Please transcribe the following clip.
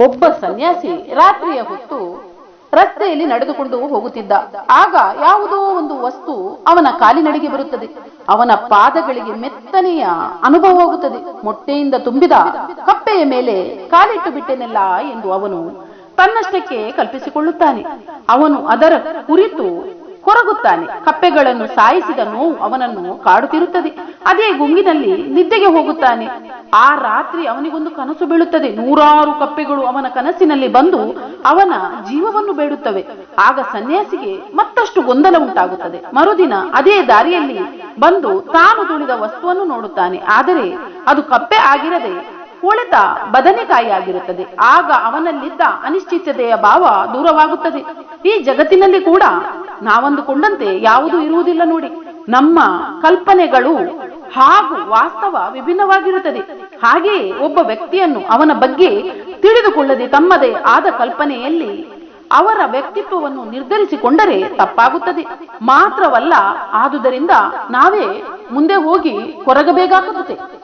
ಒಬ್ಬ ಸನ್ಯಾಸಿ ರಾತ್ರಿಯ ಹೊತ್ತು ರಸ್ತೆಯಲ್ಲಿ ನಡೆದುಕೊಂಡು ಹೋಗುತ್ತಿದ್ದ. ಆಗ ಯಾವುದೋ ಒಂದು ವಸ್ತು ಅವನ ಕಾಲಿನಡಿಗೆ ಬರುತ್ತದೆ. ಅವನ ಪಾದಗಳಿಗೆ ಮೆತ್ತನೆಯ ಅನುಭವವಾಗುತ್ತದೆ ಮೊಟ್ಟೆಯಿಂದ ತುಂಬಿದ ಕಪ್ಪೆಯ ಮೇಲೆ ಕಾಲಿಟ್ಟು ಬಿಟ್ಟೆನೆಲ್ಲ ಎಂದು ಅವನು ತನ್ನಷ್ಟಕ್ಕೆ ಕಲ್ಪಿಸಿಕೊಳ್ಳುತ್ತಾನೆ. ಅವನು ಅದರ ಕುರಿತು ಕೊರಗುತ್ತಾನೆ ಕಪ್ಪೆಗಳನ್ನು ಸಾಯಿಸಿದ ನೋವು ಅವನನ್ನು ಕಾಡುತ್ತಿರುತ್ತದೆ. ಅದೇ ಗುಂಗಿನಲ್ಲಿ ನಿದ್ದೆಗೆ ಹೋಗುತ್ತಾನೆ. ಆ ರಾತ್ರಿ ಅವನಿಗೊಂದು ಕನಸು ಬೀಳುತ್ತದೆ. ನೂರಾರು ಕಪ್ಪೆಗಳು ಅವನ ಕನಸಿನಲ್ಲಿ ಬಂದು ಅವನ ಜೀವವನ್ನು ಬೇಡುತ್ತವೆ. ಆಗ ಸನ್ಯಾಸಿಗೆ ಮತ್ತಷ್ಟು ಗೊಂದಲ ಉಂಟಾಗುತ್ತದೆ. ಮರುದಿನ ಅದೇ ದಾರಿಯಲ್ಲಿ ಬಂದು ತಾನು ತುಳಿದ ವಸ್ತುವನ್ನು ನೋಡುತ್ತಾನೆ. ಆದರೆ ಅದು ಕಪ್ಪೆ ಆಗಿರದೆ ಕೊಳೆತ ಬದನೆಕಾಯಿ ಆಗಿರುತ್ತದೆ ಆಗ ಅವನಲ್ಲಿದ್ದ ಅನಿಶ್ಚಿತತೆಯ ಭಾವ ದೂರವಾಗುತ್ತದೆ. ಈ ಜಗತ್ತಿನಲ್ಲಿ ಕೂಡ ನಾವಂದುಕೊಂಡಂತೆ ಯಾವುದೂ ಇರುವುದಿಲ್ಲ ನೋಡಿ. ನಮ್ಮ ಕಲ್ಪನೆಗಳು ಹಾಗೂ ವಾಸ್ತವ ವಿಭಿನ್ನವಾಗಿರುತ್ತದೆ. ಹಾಗೆಯೇ ಒಬ್ಬ ವ್ಯಕ್ತಿಯನ್ನು ಅವನ ಬಗ್ಗೆ ತಿಳಿದುಕೊಳ್ಳದೆ ತಮ್ಮದೇ ಆದ ಕಲ್ಪನೆಯಲ್ಲಿ ಅವರ ವ್ಯಕ್ತಿತ್ವವನ್ನು ನಿರ್ಧರಿಸಿಕೊಂಡರೆ ತಪ್ಪಾಗುತ್ತದೆ. ಮಾತ್ರವಲ್ಲ, ಆದುದರಿಂದ ನಾವೇ ಮುಂದೆ ಹೋಗಿ ಕೊರಗಬೇಕಾಗುತ್ತದೆ